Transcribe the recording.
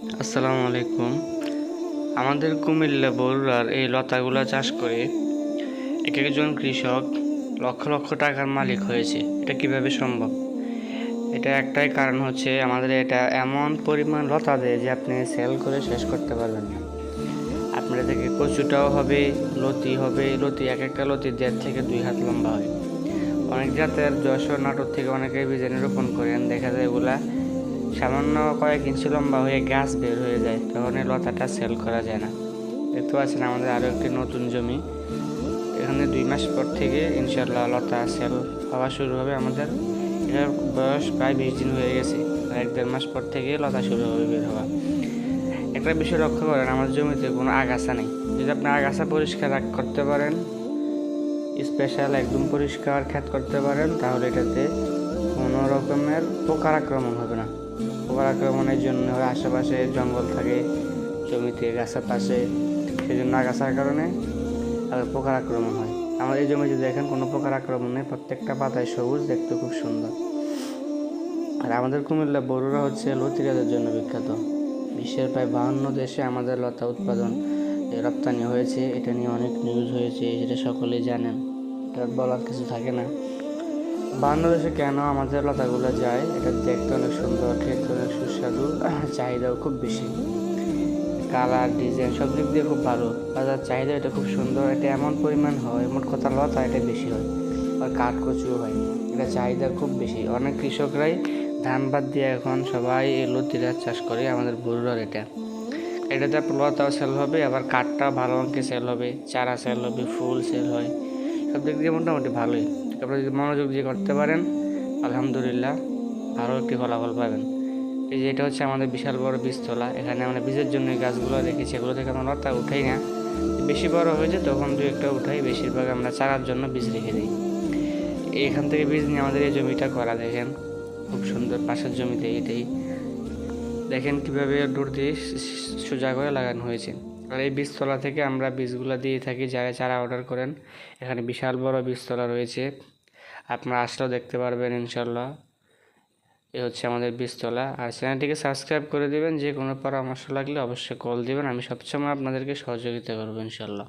আসসালামু আলাইকুম। আমাদের কুমিল্লা বরুড়ার এই লতাগুলা চাষ করে এক একজন কৃষক লক্ষ লক্ষ টাকার মালিক হয়েছে। এটা কীভাবে সম্ভব? এটা একটাই কারণ হচ্ছে আমাদের এটা এমন পরিমাণ লতা দেয় যে আপনি সেল করে শেষ করতে পারবেন না। আপনার থেকে কচুটাও হবে, লতি হবে, লতি এক একটা লতি দেড় থেকে দুই হাত লম্বা হয়। অনেক জাতের যশোর নাটক থেকে অনেকে বিজানি রোপণ করেন, দেখা যায় এগুলা সামান্য কয়েক ইঞ্চি লম্বা হয়ে গাছ বের হয়ে যায়, তখন এই লতাটা সেল করা যায় না। দেখতে পাচ্ছেন আমাদের আরও একটি নতুন জমি। এখানে দুই মাস পর থেকে ইনশাল্লাহ লতা সেল হওয়া শুরু হবে আমাদের। এটার বয়স প্রায় বিশ দিন হয়ে গেছে এক দেড় মাস পর থেকে লতা শুরু হবে বের হওয়া। একটা বিষয় লক্ষ্য করেন আমাদের জমিতে কোনো আগাছা নেই। যদি আপনি আগাছা পরিষ্কার করতে পারেন স্পেশাল একদম পরিষ্কার খ্যাত করতে পারেন, তাহলে এটাতে কোনো রকমের পোকার আক্রমণ হবে পোকার আক্রমণের জন্য আশেপাশে জঙ্গল থাকে জমিতে গাছের পাশে সেই জন্য আগাছার কারণে আর পোকার আক্রমণ হয়। আমাদের জমিতে দেখেন, কোনো পোকার আক্রমণ নেই, প্রত্যেকটা পাতায় সবুজ, দেখতে খুব সুন্দর। আর আমাদের কুমিল্লা বড়ুরা হচ্ছে লতি গাছের জন্য বিখ্যাত। বিশ্বের প্রায় বাহান্ন দেশে আমাদের লতা উৎপাদন রপ্তানি হয়েছে, এটা নিয়ে অনেক নিউজ হয়েছে, যেটা সকলেই জানেন। এটা বলার কিছু থাকে না। বাহান্ন দেশে কেন আমাদের লতাগুলো যায়? এটা দেখতে অনেক সুন্দর, খেতে অনেক সুস্বাদু, চাহিদাও খুব বেশি। কালার, ডিজাইন সব দিক দিয়ে খুব ভালো। বাজার চাহিদা এটা খুব সুন্দর, এটা এমন পরিমাণ হয় মোট কথা লতা, এটা বেশি হয়। আর কাঠ কচুও হয়, এটা চাহিদা খুব বেশি। অনেক কৃষকরাই ধান বাদ দিয়ে এখন সবাই এই লতিরা চাষ করে, আমাদের বড়ুরার এটা। এটাতে লতাও সেল হবে, আবার কাঠটা ভালো অঙ্কে সেল হবে, চারা সেল হবে, ফুল সেল হয়। সব দিক দিয়ে মোটামুটি ভালোই। আপনি যদি মনোযোগ দিয়ে করতে পারেন, আলহামদুলিল্লাহ আরও একটি ফলাফল পাবেন। এই যে এটা হচ্ছে আমাদের বিশাল বড় বীজতলা। এখানে আমরা বীজের জন্য গাছগুলো রেখেছি। এগুলো থেকে আমরা লতা উঠাই না। বেশি বড় হয়েছে তখন দু একটা উঠাই, বেশিরভাগ আমরা চারার জন্য বীজ রেখে দিই। এখান থেকে বীজ নিয়ে আমাদের এই জমিটা করা, দেখেন। খুব সুন্দর পাশের জমিতে এটাই। দেখেন কীভাবে ডোর দিয়ে সোজা করে লাগানো হয়েছে। আর এই বীজতলা থেকে আমরা বীজগুলো দিয়ে থাকি যারা চারা অর্ডার করেন। এখানে বিশাল বড় বীজতলা রয়েছে। আপনারা আসলেও দেখতে পারবেন ইনশাল্লাহ এ হচ্ছে আমাদের বীজতলা। আর চ্যানেলটিকে সাবস্ক্রাইব করে দেবেন। যে কোনো পরামর্শ লাগলে অবশ্যই কল দেবেন। আমি সবসময় আপনাদেরকে সহযোগিতা করব ইনশাল্লাহ